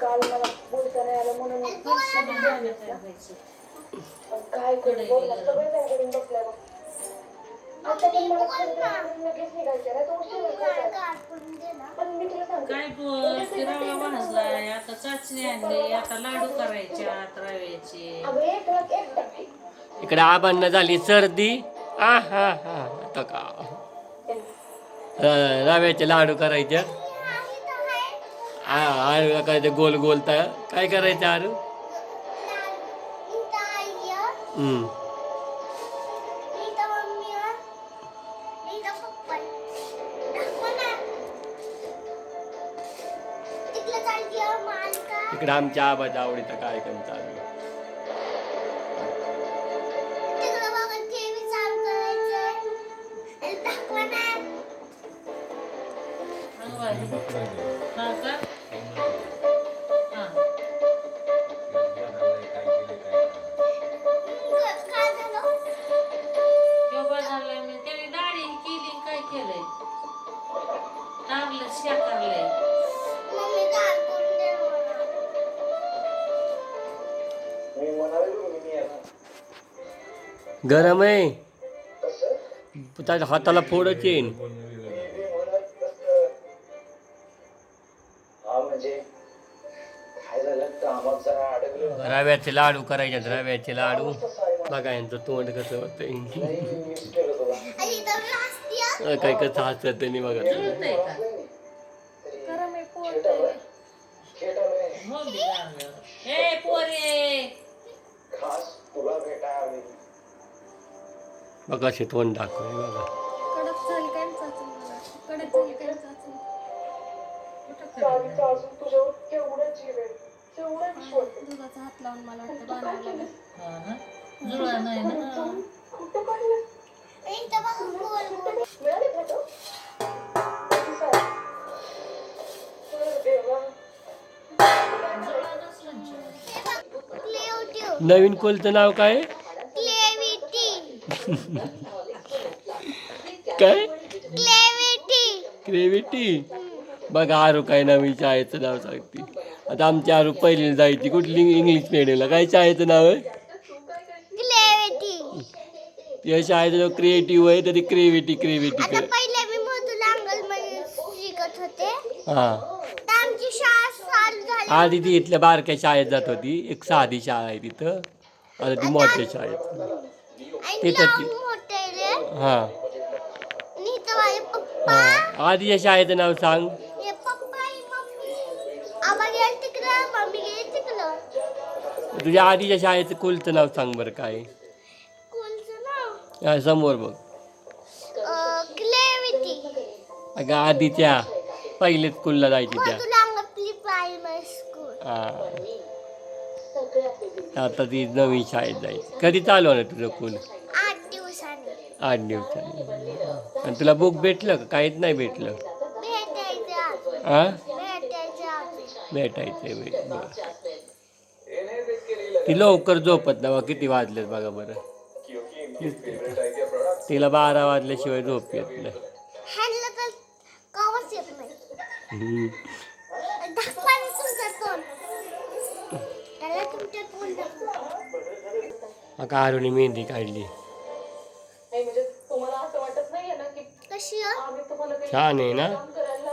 काल मला बोलता नाही आलं म्हणून काय करू बोल ना, सगळे त्यांच्याकडून बसलाय. आता पण मला लगेच निघायचं नाही तर उशीर ना पण मी तुला सांगते काय आता चाचणी आणली आता लाडू करायचे रव्याचे इकडे आबांना झाली सर्दी. आ हा हा आता का? रव्याचे लाडू करायचे. हा, इथं गोल गोल तर. काय करायचं आरू हम्म. इकडे आमच्या आबाच्या आवडीचा कार्यक्रम चालू आहे. का काय झालं? झालंय त्याने दाढी केली काय केलंय टाकलं शेकारलंय गरम आहे. त्याच्या हाताला फोडच येईन. रव्याचे लाडू करायचे रव्याचे लाडू. बघा यांचं तोंड कसं आहे. काय कसं हसत त्यांनी बघा. ए पोरे. बघा तोंड दाखवले बघा कडक झाली काय चाचणी मला कडक झाली काय चाचणी सारीचा अजून तुझ्यावर केवढं जीव आहे केवढं विश्वास आहे. दुधाचा हात लावून मला वाटतं बांधायला लागेल हा ना जुळा नाही ना कुठं काढलं आणि इथं बघा गोल गोल. मिळाले फोटो किती सारे? अरे देवा. जुळा नसलं हे बघ, क्लेओटिव. नवीन कोलचं नाव काय आहे? काय. क्रेविटी बघा आरू काय नवीन शाळेचं नाव सांगते. आता आमची आरू पहिली जायची कुठली इंग्लिश मिडियमला काय शाळेचं नाव आहे? क्लेविटी. या शाळेचं नाव क्रिएटिव्ह आहे तरी क्रेविटी क्रेविटी हां. आधी ती इथल्या बारक्या शाळेत जात होती. एक साधी शाळा आहे तिथं. आता ती मोठ्या शाळेत. ती- हां. हां. आधीच्या शाळेचं नाव सांग. तुझ्या आधीच्या शाळेचं कुलचं नाव सांग बरं काय. हा, समोर बघ. अगं आधीच्या पहिलेच स्कूलला जायची त्या. हां. आता ती नवीन शाळेत जायची कधी चालू होणार तुझं स्कूल आठ दिवसांनी. आठ दिवसांनी. आणि तुला बुक भेटलं का? काहीच नाही भेटलं? हां भेटायचं बरं. ती लवकर झोपत ना किती वाजलेत बघा बरं. तिला बारा वाजल्याशिवाय झोप येत नाही. आहे? आम्ही तुम्हाला काही छान आहे ना?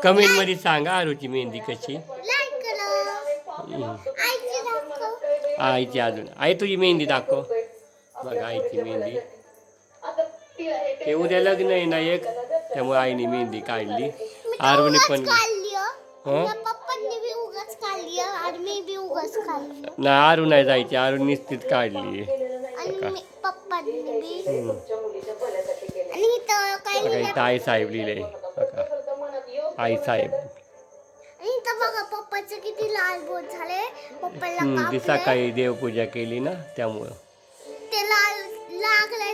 कमेंटमध्ये सांगा आरूची मेहंदी कशी. लाईक करा. आईची अजून. आई तुझी मेहंदी दाखव. बघा आईची मेहंदी. आता हे ते उद्या लग्न आहे ना एक त्यामुळे आईने मेहंदी काढली. उगाच पण काढली हो. हं? माझ्या पप्पांनी बी उगाच काढली हो, आणि मी बी उगाच काढली ना आरू नाही जायची आरू निश्चित काढली. लिहिलं. आई साहेब. येऊ आई साहेब ती. सकाळी देवपूजा केली ना त्यामुळं. ते लाल लागलंय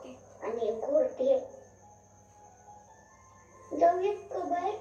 आणि घोरते जाऊयात एक बाहेर